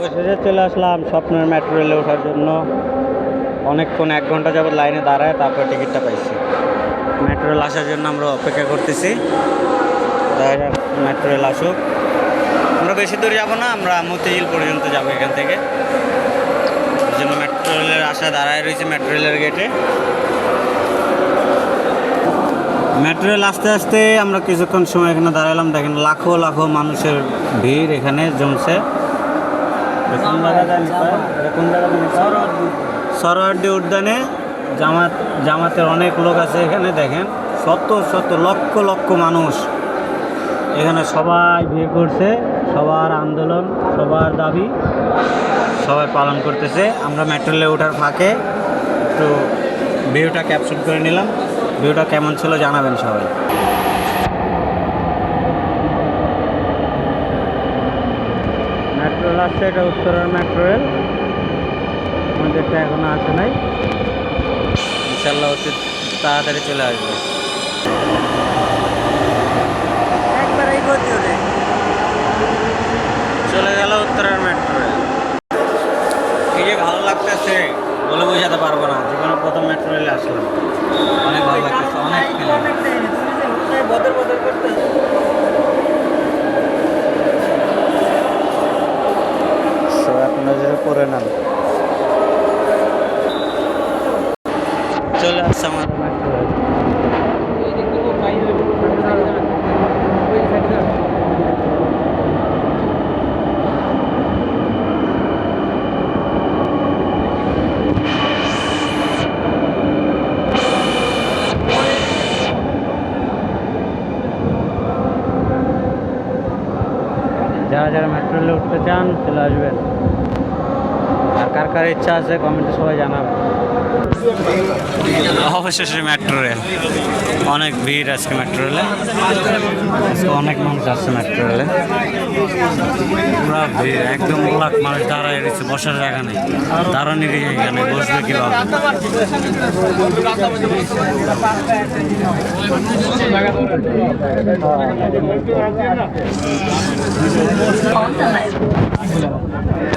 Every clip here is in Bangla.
অবশেষে চলে আসলাম স্বপ্নের মেট্রো রেলে ওঠার জন্য। অনেকক্ষণ এক ঘণ্টা যাবত লাইনে দাঁড়ায়, তারপর টিকিটটা পাইছি। মেট্রো রেল আসার জন্য আমরা অপেক্ষা করতেছি। দেখা মেট্রো রেল আসুক। আমরা বেশি দূর যাব না, আমরা মতিঝিল পর্যন্ত যাব এখান থেকে। জন্য মেট্রো রেলের আশা দাঁড়ায় রয়েছে মেট্রো রেলের গেটে মেট্রো রেল আস্তে আস্তে আমরা কিছুক্ষণ সময় এখানে দাঁড়ালাম দেখেন লাখো লাখো মানুষের ভিড় এখানে জমছে। কোন কোন জানি উদ্যানে। জামাত জামাতের অনেক লোক আছে এখানে দেখেন। শত শত লক্ষ লক্ষ মানুষ এখানে সবাই বিয়ে করছে সবার আন্দোলন সবার দাবি সবাই পালন করতেছে। আমরা মেট্রো রেলে ওঠার ফাঁকে একটু ভিউটা ক্যাপচার করে নিলাম। ভিউটা কেমন ছিল জানাবেন সবাই। মেট্রো রেল আসছে এটা উত্তরের মেট্রো রেল। আমাদেরটা এখনও আসে নাই। ইনশাল্লাহ অতি তাড়াতাড়ি চলে আসবে। একবারেই গতি ওরে চলে গেল উত্তরের মেট্রো রেল। এই যে ভালো লাগতেছে বলে বোঝাতে পারব না। জীবনে প্রথম মেট্রো রেলে আসলাম। নজরে নেন। চলে আসছে মেট্রো যারা যারা মেট্রো রেলে উঠতে চান চলে আসবেন। কার কার ইচ্ছা আছে কমেন্টে সবাই জানাবেন অবশেষে মেট্রো রেল অনেক ভিড় আজকে মেট্রো রেলে অনেক মানুষ আসছে মেট্রো রেলে পুরা ভিড়, একদম লাখ মানুষ দাঁড়ায় রয়েছে, বসার জায়গা নেই দাঁড়ানোর জায়গা নেই বসবে কীভাবে.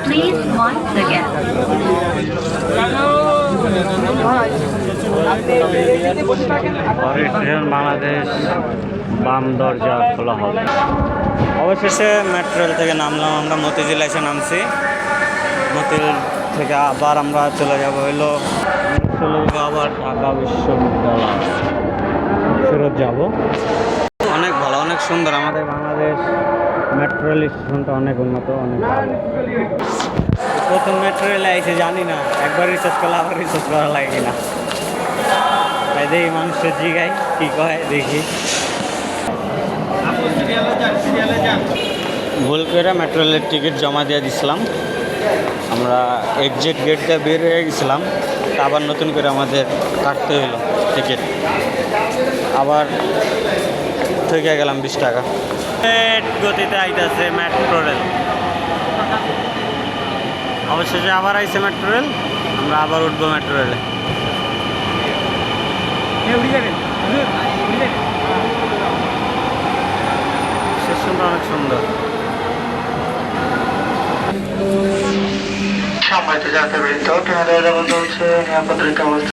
Please mind the gap. Bangladesh বাম দরজা খোলা হবে। অবশেষে মেট্রো থেকে নামলাম, আমরা মতিঝিল এসে নামছি। মতিঝিল থেকে আবার আমরা চলে যাব হইল চলে যাব আবার ঢাকা বিশ্ববিদ্যালয়। ফেরত যাব। অনেক ভালো, অনেক সুন্দর। আমাদের বাংলাদেশ মেট্রো স্টেশনটা অনেক উন্নত, অনেক ভালো। প্রথম মেট্রো রেলে আইসে জানি না। একবার রিচার্জ করলে আবার রিচার্জ করা লাগে কিনা তাই দেখি মানুষের জিগাই কী কয়, দেখি। ভুল করে মেট্রো রেলের টিকিট জমা দিয়ে দিছিলাম। আমরা এক্সিট গেট দিয়ে বের হয়ে গেছিলাম। তা আবার নতুন করে আমাদের কাটতে হলো টিকিট আবার থেকে গেলাম বিশ টাকা। গতিতে আইতেছে মেট্রো রেল অবশেষে আবার আইসে মেট্রো রেল আমরা আবার উঠবো মেট্রো রেলে। স্টেশনটা অনেক সুন্দর। সম্মানিত যাত্রীবৃন্দ ট্রেনের বন্ধ হচ্ছে নিরাপত্তা